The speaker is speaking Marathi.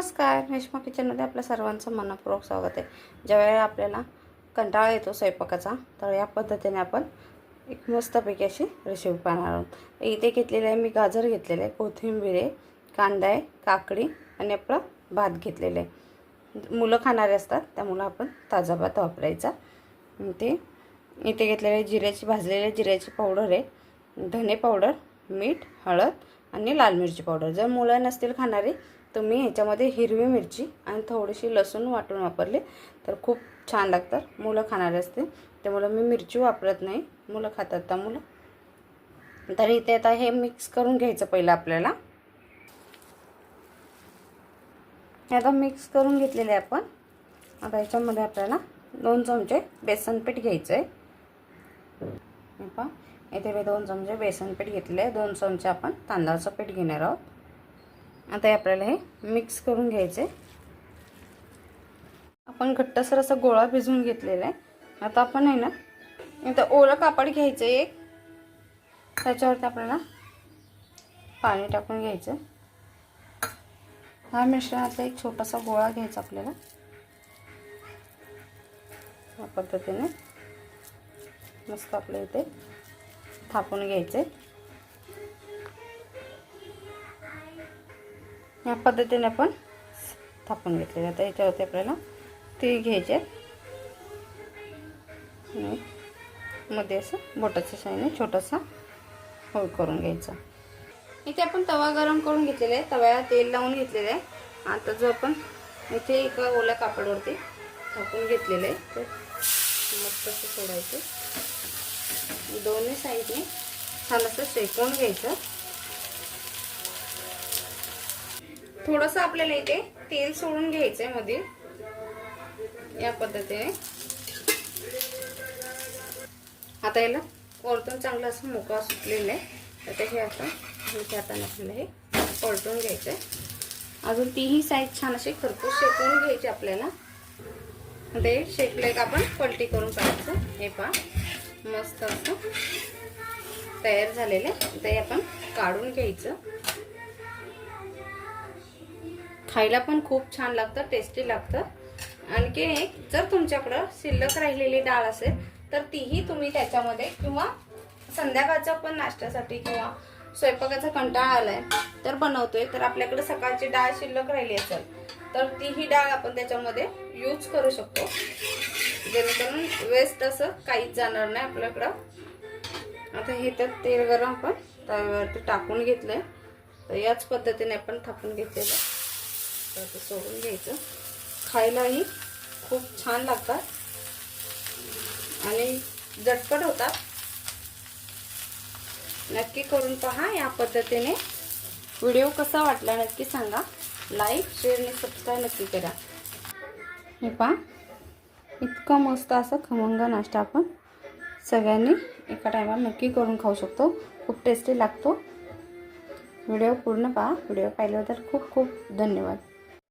नमस्कार रेश्मा किचनमध्ये आपल्या सर्वांचं मनपूर्वक स्वागत आहे. ज्यावेळेला आपल्याला कंटाळा येतो स्वयंपाकाचा तर या पद्धतीने आपण एक मस्तपैकी अशी रेसिपी पाहणार आहोत. इथे घेतलेले आहे मी गाजर घेतलेले आहे कोथिंबीर आहे कांदा आहे काकडी आणि आपला भात घेतलेला आहे. मुलं खाणारे असतात त्यामुळं आपण ताजा भात वापरायचा. ते इथे घेतलेले जिऱ्याची भाजलेल्या जिऱ्याची पावडर आहे धने पावडर मीठ हळद आणि लाल मिरची पावडर जर मुलं नसतील खाणारे तर मी ह्याच्यामध्ये हिरवी मिरची आणि थोडीशी लसूण वाटून वापरले. तर खूप छान लागतात. मुलं खाणारे असतील. त्यामुळं मी मिरची वापरत नाही. मुलं खातात त्या मुलं? तर इथे आता हे मिक्स करून घ्यायचं पहिलं आपल्याला. आता मिक्स करून घेतलेले आहे आपण. आता याच्यामध्ये आपल्याला दोन चमचे बेसन पीठ घ्यायचं आहे पहा. इथे मी दोन चमचे बेसन पीठ घेतले आहे दोन चमचे आपण तांदळाचं पीठ घेणार आहोत. आता हे आपल्याला हे मिक्स करून घ्यायचे. आपण घट्टसर असा गोळा भिजवून घेतलेला आहे. आता आपण आहे ना आता ओलं कापड घ्यायचं एक. त्याच्यावरती आपल्याला पाणी टाकून घ्यायचं. हा मिश्रणाचा एक छोटासा गोळा घ्यायचा आपल्याला. या पद्धतीने मस्त आपल्या इथे थापून घ्यायचे. ह्या पद्धतीने आपण थापून घेतले आता याच्यावरती आपल्याला तीळ घ्यायचे मध्ये असं बोटाच्या साईने छोटासा होळ करून घ्यायचा. इथे आपण तवा गरम करून घेतलेला आहे. तव्याला तेल लावून घेतलेलं आहे. आता जो आपण इथे एका ओल्या कापडवरती थापून घेतलेलं आहे ते मस्त असं सोडायचं. दोन्ही साईडने छान असं शेकून घ्यायचं. थोडस आपल्याला इथे तेल सोडून घ्यायचंयमध्ये या पद्धतीने. आता याला परतून चांगलं असं मोकळा सुटलेलं आहे. तर हे आता हाताने आपल्याला हे परतून घ्यायचंय. अजून तीही साईज छान अशी खरपूस शेकून घ्यायची आपल्याला. ते शेकले का आपण पलटी करून काढायचं हे पहा मस्त असं तयार झालेलं आहे. ते आपण काढून घ्यायचं. खायला पण खूप छान लागतं टेस्टी लागतं. आणखी एक जर तुमच्याकडं शिल्लक राहिलेली डाळ असेल तर तीही तुम्ही त्याच्यामध्ये किंवा संध्याकाळचा पण नाश्त्यासाठी किंवा स्वयंपाकाचा कंटाळा आलाय तर बनवतोय. तर आपल्याकडे सकाळची डाळ शिल्लक राहिली असेल तर तीही डाळ आपण त्याच्यामध्ये यूज करू शकतो. जेणेकरून वेस्ट असं काहीच जाणार नाही आपल्याकडं. आता हे तर तेल गरम आपण तव्यावरती टाकून घेतलंय. तर याच पद्धतीने आपण थापून घेतलेलं. तर ते सोडून घ्यायचं. खायलाही खूप छान लागतात. आणि झटपट होतात. नक्की करून पहा या पद्धतीने. व्हिडिओ कसा वाटला नक्की सांगा. लाईक शेअर आणि सबस्क्राईब नक्की करा. हे पहा. इतका मस्त असा खमंग नाश्ता आपण सगळ्यांनी एका टायमाला नक्की करून खाऊ शकतो. खूप टेस्टी लागतो. व्हिडिओ पूर्ण पहा. व्हिडिओ पाहिल्याबद्दल खूप खूप धन्यवाद.